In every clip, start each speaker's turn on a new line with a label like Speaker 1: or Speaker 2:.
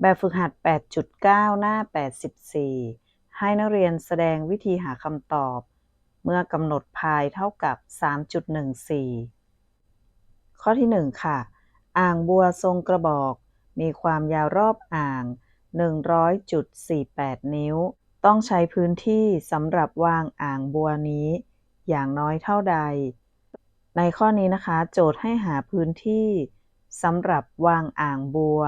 Speaker 1: แบบฝึกหัด 8.9 หน้า 84 ให้นักเรียนแสดงวิธีหาคำตอบ เมื่อกำหนดพายเท่ากับ 3.14 ข้อที่ 1 ค่ะ อ่างบัวทรงกระบอก มีความยาวรอบอ่าง 100.48 นิ้ว ต้องใช้พื้นที่สำหรับวางอ่างบัวนี้ อย่างน้อยเท่าใด ในข้อนี้นะคะ โจทย์ให้หาพื้นที่สำหรับวางอ่างบัว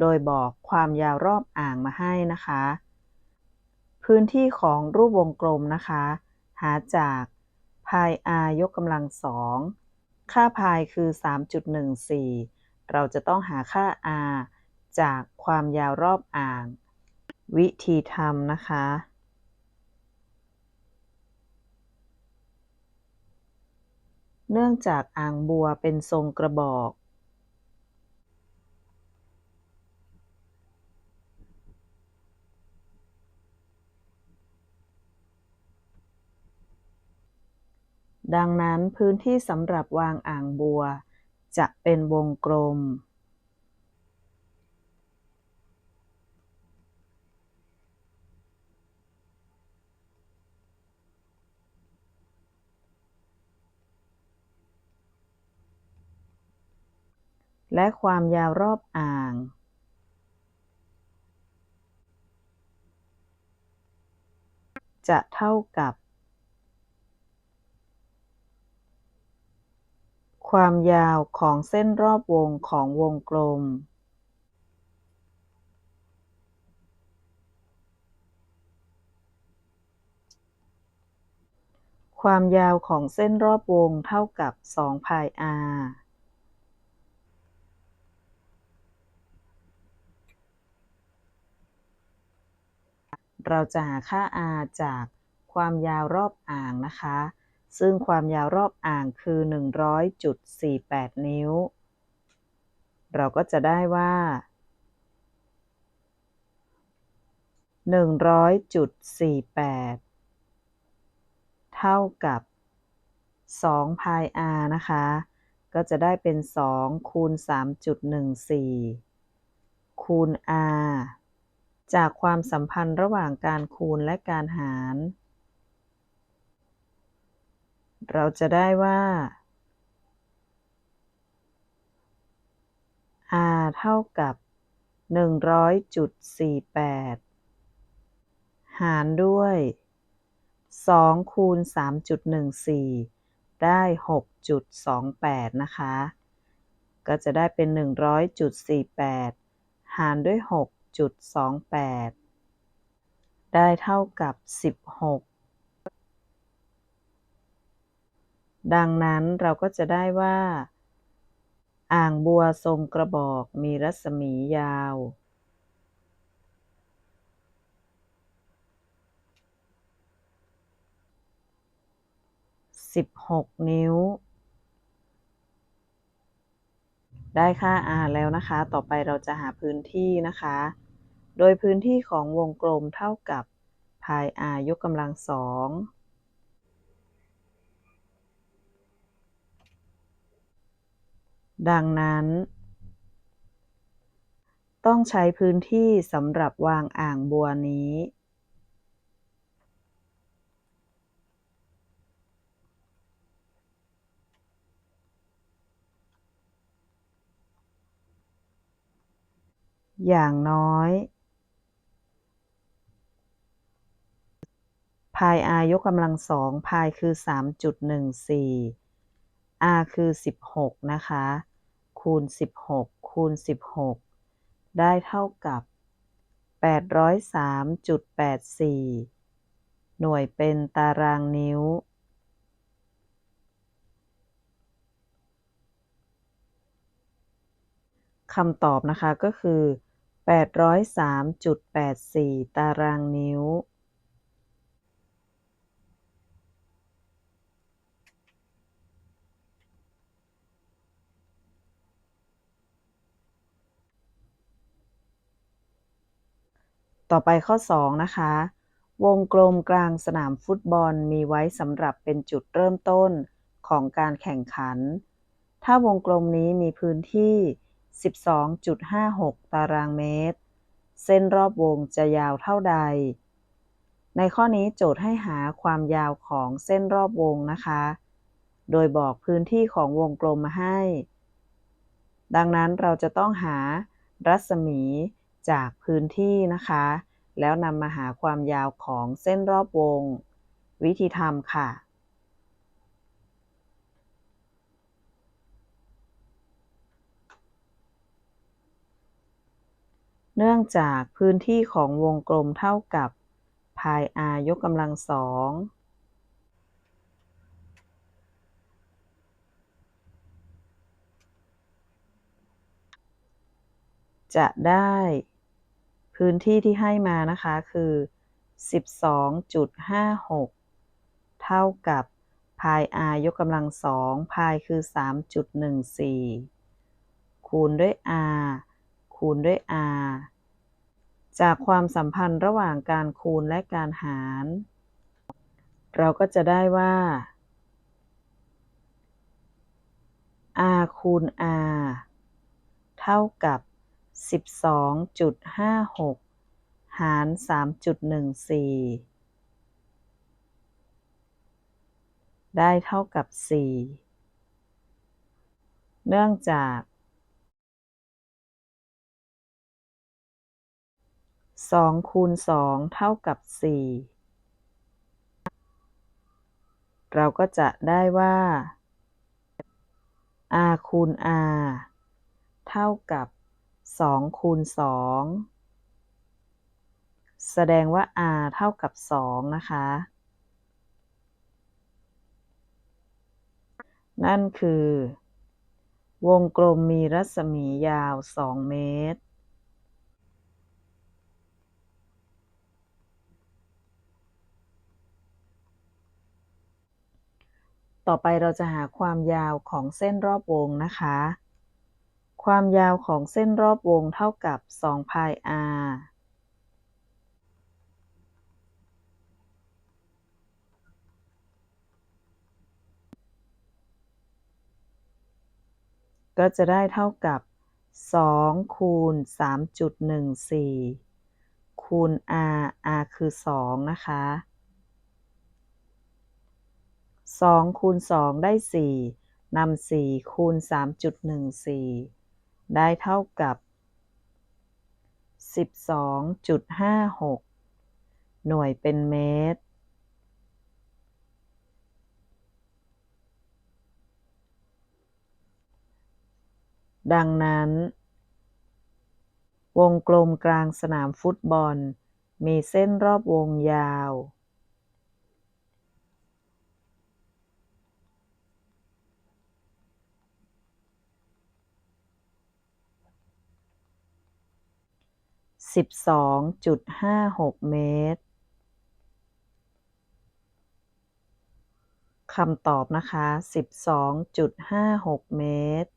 Speaker 1: โดยบอกความยาวรอบอ่างมาให้นะคะ พื้นที่ของรูปวงกลมนะคะ หาจากพาย r ยกกำลังสองค่าพายคือ 3.14 เราจะต้องหาค่า r จากความยาวรอบอ่าง วิธีทำนะคะ เนื่องจากอ่างบัวเป็นทรงกระบอก ดังนั้นพื้นที่สำหรับวางอ่างบัว จะเป็นวงกลม และความยาวรอบอ่างจะเท่ากับ ความยาวของเส้นรอบวงของวงกลมความยาวของเส้นรอบวงเท่ากับ2พาย r เราจะหาค่า r จากความยาวรอบอ่างนะคะ ซึ่งความยาวรอบอ่างคือ 100.48 นิ้ว เราก็จะได้ว่า 100.48 เท่ากับ 2 พาย r นะคะ ก็จะได้เป็น 2 คูณ 3.14 คูณ r จากความสัมพันธ์ระหว่างการคูณและการหาร เราจะได้ว่า r เท่ากับ 100.48 หารด้วย 2 คูณ 3.14 ได้ 6.28 นะคะ ก็จะได้เป็น 100.48 หารด้วย 6.28 ได้เท่ากับ 16 ดังนั้นเราก็จะได้ว่า อ่างบัวทรงกระบอกมีรัศมียาว 16 นิ้ว ได้ค่า r แล้วนะคะ ต่อไปเราจะหาพื้นที่นะคะ โดยพื้นที่ของวงกลมเท่ากับพาย r ยกกำลังสอง ดังนั้น ต้องใช้พื้นที่สำหรับวางอ่างบัวนี้อย่างน้อย พาย r ยกกำลังสองพายคือ 3.14 r คือ 16 นะคะ คูณ 16 คูณ 16 ได้เท่ากับ 803.84 หน่วยเป็นตารางนิ้ว คำตอบนะคะก็คือ 803.84 ตารางนิ้ว ต่อไปข้อ 2 นะคะ วงกลมกลางสนามฟุตบอลมีไว้สำหรับเป็นจุดเริ่มต้นของการแข่งขัน ถ้าวงกลมนี้มีพื้นที่ 12.56 ตารางเมตร เส้นรอบวงจะยาวเท่าใด ในข้อนี้โจทย์ให้หาความยาวของเส้นรอบวงนะคะ โดยบอกพื้นที่ของวงกลมมาให้ ดังนั้นเราจะต้องหารัศมี จากพื้นที่นะคะ แล้วนำมาหาความยาวของเส้นรอบวง วิธีทำค่ะ เนื่องจากพื้นที่ของวงกลมเท่ากับพาย r ยกกำลังสองจะได้ พื้นที่ที่ให้มานะคะคือ 12.56 เท่ากับพาย r ยกกำลังสองพายคือ 3.14 คูณด้วย r คูณด้วย r จากความสัมพันธ์ระหว่างการคูณและการหาร เราก็จะได้ว่า r คูณ r เท่ากับ 12.56 หาร 3.14 ได้เท่ากับ 4 เนื่องจากสองคูณสองเท่ากับสี่เราก็จะได้ว่า r คูณ r เท่ากับ สองคูณสองแสดงว่า r เท่ากับสองนะคะ นั่นคือ วงกลมมีรัศมียาว2เมตร ต่อไปเราจะหาความยาวของเส้นรอบวงนะคะ ความยาวของเส้นรอบวงเท่ากับ 2 พาย r ก็จะได้เท่ากับ 2 คูณ 3.14 คูณ r r คือ 2 นะคะสองคูณสองได้สี่นำสี่คูณสามจุดหนึ่งสี่ ได้เท่ากับสิบสองจุดห้าหกหน่วยเป็นเมตร ดังนั้น วงกลมกลางสนามฟุตบอล มีเส้นรอบวงยาว 12.56เมตรคำตอบนะคะ 12.56 เมตร